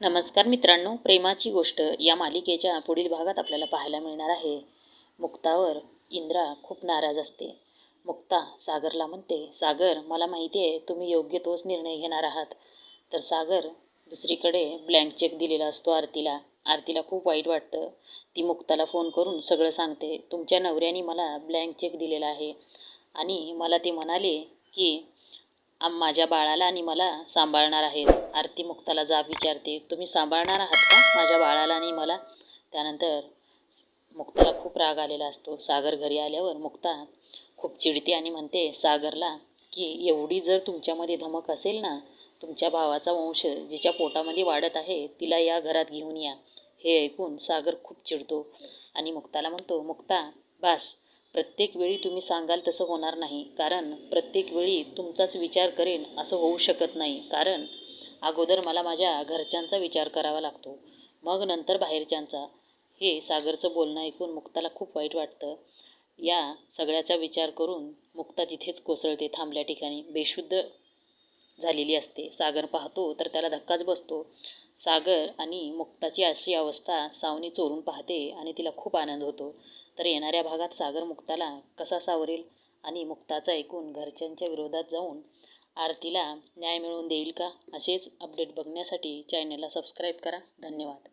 नमस्कार मित्रांनो प्रेमाची गोष्ट या मालिकेच्या पुढील भागात आपल्याला पाहायला मिळणार आहे. मुक्तावर इंद्रा खूप नाराज असते. मुक्ता सागरला म्हणते सागर मला माहिती आहे तुम्ही योग्य तोच निर्णय घेणार आहात तर सागर दुसरीकडे ब्लँक चेक दिलेला असतो आरतीला. आरतीला खूप वाईट वाटतं. ती मुक्ताला फोन करून सगळं सांगते तुमच्या नवऱ्याने मला ब्लँक चेक दिलेला आहे. आणि मला ते म्हणाले की माझ्या बाळाला आणि मला सांभाळणार आहेत. आरती मुक्ताला जाब विचारते तुम्ही सांभाळणार आहात का माझ्या बाळाला आणि मला? त्यानंतर मुक्ताला खूप राग आलेला असतो. सागर घरी आल्यावर मुक्ता खूप चिडते आणि म्हणते सागरला की एवढी जर तुमच्यामध्ये धमक असेल ना तुमच्या भावाचा वंश जिच्या पोटामध्ये वाढत आहे तिला या घरात घेऊन या. हे ऐकून सागर खूप चिडतो आणि मुक्ताला म्हणतो मुक्ता बास प्रत्येक वेळी तुम्ही सांगाल तसं होणार नाही. कारण प्रत्येक वेळी तुमचाच विचार करेन असं होऊ शकत नाही. कारण अगोदर मला माझ्या घरच्यांचा विचार करावा लागतो. मग नंतर बाहेरच्यांचा. हे सागरचं बोलणं ऐकून मुक्ताला खूप वाईट वाटतं. या सगळ्याचा विचार करून मुक्ता तिथेच कोसळते थांबल्या ठिकाणी. बेशुद्ध झालेली असते. सागर पाहतो तर त्याला धक्काच बसतो. सागर आणि मुक्ताची अशी अवस्था सावनी चोरून पाहते आणि तिला खूप आनंद होतो. तर येणाऱ्या भागात सागर मुक्ताला कसा सावरेल आणि मुक्ताचा ऐकून घरच्यांच्या विरोधात जाऊन आरतीला न्याय मिळवून देईल का? असेच अपडेट बघण्यासाठी चॅनलला सबस्क्राईब करा. धन्यवाद.